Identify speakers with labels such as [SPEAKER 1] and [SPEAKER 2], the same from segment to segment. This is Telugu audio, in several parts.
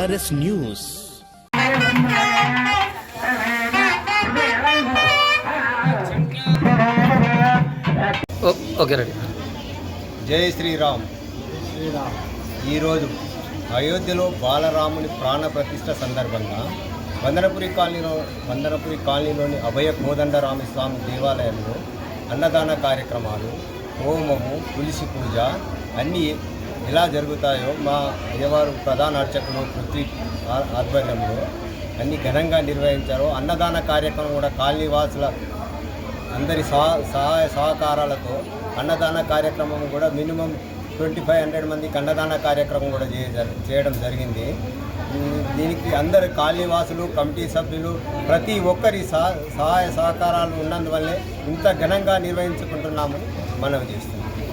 [SPEAKER 1] VRS news
[SPEAKER 2] okay ready.
[SPEAKER 3] జై శ్రీరామ్. ఈరోజు అయోధ్యలో బాలరాముని ప్రాణ ప్రతిష్ఠ సందర్భంగా వందనపురి కాలనీలో వందనపురి కాలనీలోని అభయ కోదండరామ స్వామి దేవాలయంలో అన్నదాన కార్యక్రమాలు హోమము తులసి పూజ అన్నీ ఎలా జరుగుతాయో మా అయ్యవారు ప్రధాన అర్చకుడు పృథ్వీ ఆధ్వర్యంలో అన్ని ఘనంగా నిర్వహించారు. అన్నదాన కార్యక్రమం కూడా కాలనీవాసుల అందరి సహాయ సహకారాలతో అన్నదాన కార్యక్రమం కూడా మినిమం ట్వంటీ ఫైవ్ హండ్రెడ్ మందికి అన్నదాన కార్యక్రమం కూడా చేయ- చేయడం జరిగింది. దీనికి అందరు కాలనీవాసులు కమిటీ సభ్యులు ప్రతి ఒక్కరి సహ సహాయ సహకారాలు ఉన్నందువల్లే ఇంత ఘనంగా నిర్వహించుకుంటున్నామని మనవి చేస్తున్నాం.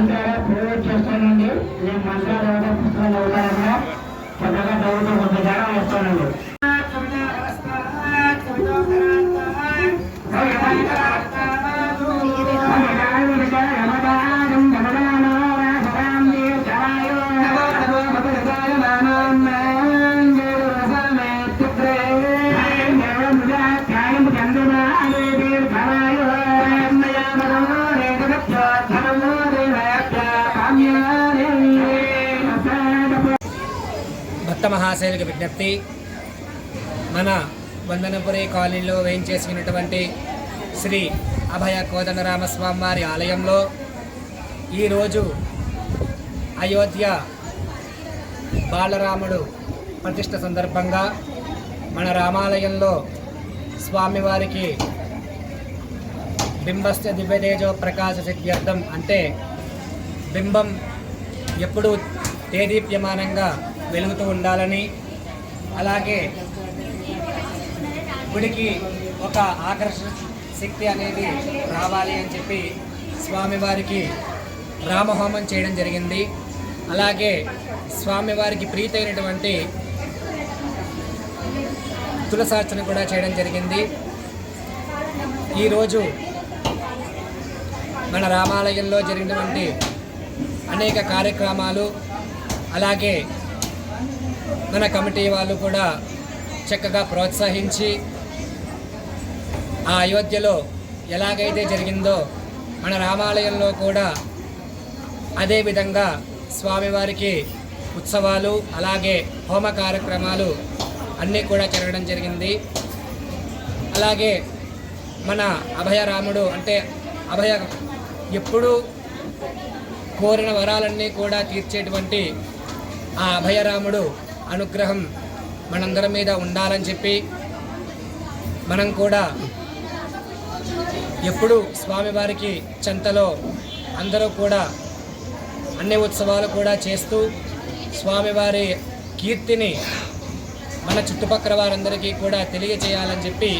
[SPEAKER 4] అందరూ పూజ చేస్తానండి. నేను మంత్రాలు పుస్తకాలు చక్కగా చదువుతూ కొంత జనం వస్తానండి.
[SPEAKER 2] భక్త మహాశైలికి విజ్ఞప్తి. మన వందనపురి కాలనీలో వేయించేసినటువంటి శ్రీ అభయ కోదండరామస్వామి వారి ఆలయంలో ఈరోజు అయోధ్య బాలరాముడు ప్రతిష్ట సందర్భంగా మన రామాలయంలో స్వామివారికి బింబస్య దివ్యతేజో ప్రకాశ సిద్ధ్యర్థం అంటే బింబం ఎప్పుడూ తేదీప్యమానంగా వెలుగుతూ ఉండాలని అలాగే గుడికి ఒక ఆకర్షణ శక్తి అనేది రావాలి అని చెప్పి స్వామివారికి రామహోమం చేయడం జరిగింది. అలాగే స్వామివారికి ప్రీతైనటువంటి తులసార్చన కూడా చేయడం జరిగింది. ఈరోజు మన రామాలయంలో జరిగినటువంటి అనేక కార్యక్రమాలు అలాగే మన కమిటీ వాళ్ళు కూడా చక్కగా ప్రోత్సహించి ఆ అయోధ్యలో ఎలాగైతే జరిగిందో మన రామాలయంలో కూడా అదే విధంగా స్వామివారికి ఉత్సవాలు అలాగే హోమ కార్యక్రమాలు అన్నీ కూడా జరగడం జరిగింది. అలాగే మన అభయరాముడు అంటే అభయ ఎప్పుడూ కోరిన వరాలన్నీ కూడా తీర్చేటువంటి ఆ అభయరాముడు అనుగ్రహం మనందరి మీద ఉండాలని చెప్పి మనం కూడా ఎప్పుడు స్వామివారికి చెంతలో అందరూ కూడా అన్ని ఉత్సవాలు కూడా చేస్తూ స్వామివారి కీర్తిని మన చుట్టుపక్కల వారందరికీ కూడా తెలియజేయాలని చెప్పి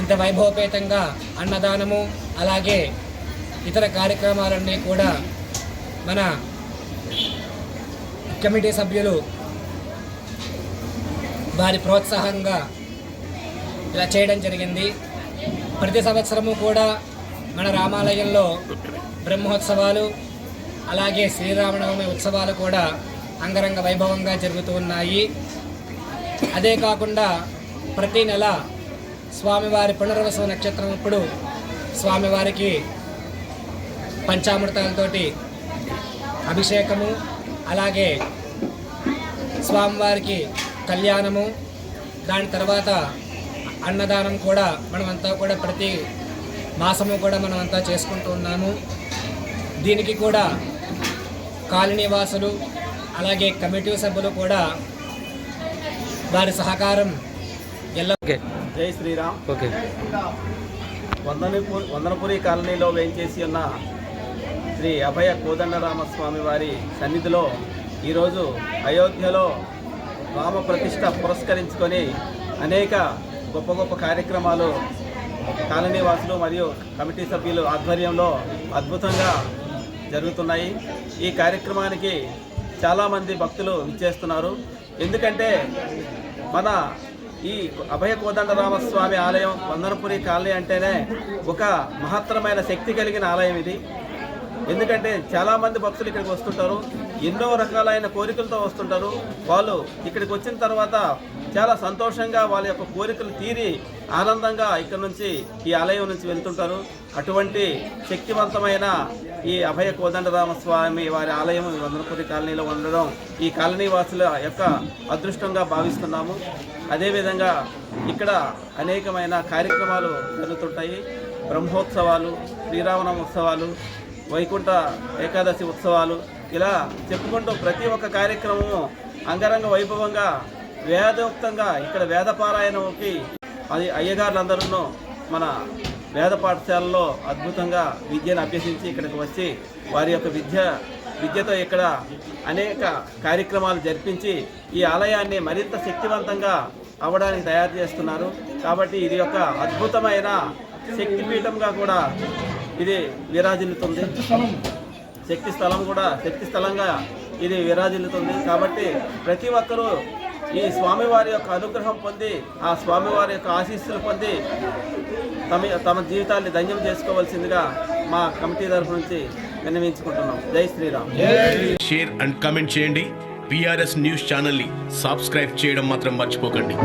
[SPEAKER 2] ఇంత వైభవపేతంగా అన్నదానము అలాగే ఇతర కార్యక్రమాలన్నీ కూడా మన కమిటీ సభ్యులు వారి ప్రోత్సాహంగా ఇలా చేయడం జరిగింది. ప్రతి సంవత్సరము కూడా మన రామాలయంలో బ్రహ్మోత్సవాలు అలాగే శ్రీరామనవమి ఉత్సవాలు కూడా అంగరంగ వైభవంగా జరుగుతూ ఉన్నాయి. అదే కాకుండా ప్రతి నెల స్వామివారి పునర్వసు నక్షత్రం అప్పుడు స్వామివారికి పంచామృతాలతోటి అభిషేకము అలాగే స్వామివారికి కళ్యాణము దాని తర్వాత అన్నదానం కూడా మనమంతా కూడా ప్రతి మాసము కూడా మనమంతా చేసుకుంటూ ఉన్నాము. దీనికి కూడా కాలనీ వాసులు అలాగే కమిటీ సభ్యులు కూడా వారి సహకారం ఎల్ల
[SPEAKER 1] ఓకే.
[SPEAKER 5] జై శ్రీరామ్.
[SPEAKER 1] ఓకే.
[SPEAKER 5] వందనపూరి వందనపురి కాలనీలో వేయించేసి ఉన్న శ్రీ అభయ కోదండరామస్వామి వారి సన్నిధిలో ఈరోజు అయోధ్యలో రామ ప్రతిష్ట పురస్కరించుకొని అనేక గొప్ప గొప్ప కార్యక్రమాలు కాలనీ వాసులు మరియు కమిటీ సభ్యులు ఆధ్వర్యంలో అద్భుతంగా జరుగుతున్నాయి. ఈ కార్యక్రమానికి చాలామంది భక్తులు విచ్చేస్తున్నారు. ఎందుకంటే మన ఈ అభయ కోదండరామస్వామి ఆలయం వందనపురి కాలనీ అంటేనే ఒక మహత్తరమైన శక్తి కలిగిన ఆలయం ఇది. ఎందుకంటే చాలామంది భక్తులు ఇక్కడికి వస్తుంటారు. ఎన్నో రకాలైన కోరికలతో వస్తుంటారు. వాళ్ళు ఇక్కడికి వచ్చిన తర్వాత చాలా సంతోషంగా వాళ్ళ యొక్క కోరికలు తీరి ఆనందంగా ఇక్కడ నుంచి ఈ ఆలయం నుంచి వెళ్తుంటారు. అటువంటి శక్తివంతమైన ఈ అభయ కోదండరామ స్వామి వారి ఆలయం వందనపురి కాలనీలో ఉండడం ఈ కాలనీ వాసుల యొక్క అదృష్టంగా భావిస్తున్నాము. అదేవిధంగా ఇక్కడ అనేకమైన కార్యక్రమాలు జరుగుతుంటాయి. బ్రహ్మోత్సవాలు శ్రీరామనవ ఉత్సవాలు వైకుంఠ ఏకాదశి ఉత్సవాలు. ఇలా చెప్పుకుంటూ ప్రతి ఒక్క కార్యక్రమము అంగరంగ వైభవంగా వేదోక్తంగా ఇక్కడ వేద పారాయణకి అది అయ్యగారులందరూ మన వేద పాఠశాలలో అద్భుతంగా విద్యను అభ్యసించి ఇక్కడికి వచ్చి వారి యొక్క విద్య విద్యతో ఇక్కడ అనేక కార్యక్రమాలు జరిపించి ఈ ఆలయాన్ని మరింత శక్తివంతంగా అవ్వడానికి తయారు చేస్తున్నారు. కాబట్టి ఇది ఒక అద్భుతమైన శక్తిపీఠంగా కూడా ఇది విరాజిల్లుతుంది. శక్తి స్థలం కూడా శక్తి స్థలంగా ఇది విరాజిల్లుతుంది. కాబట్టి ప్రతి ఒక్కరూ ఈ స్వామివారి యొక్క అనుగ్రహం పొంది ఆ స్వామివారి యొక్క ఆశీస్సులు పొంది తమ తమ జీవితాన్ని ధన్యం చేసుకోవాల్సిందిగా మా కమిటీ తరఫు నుంచి విన్నవించుకుంటున్నాం. జై శ్రీరామ్.
[SPEAKER 6] షేర్ అండ్ కమెంట్ చేయండి. పిఆర్ఎస్ న్యూస్ ఛానల్ని సబ్స్క్రైబ్ చేయడం మాత్రం మర్చిపోకండి.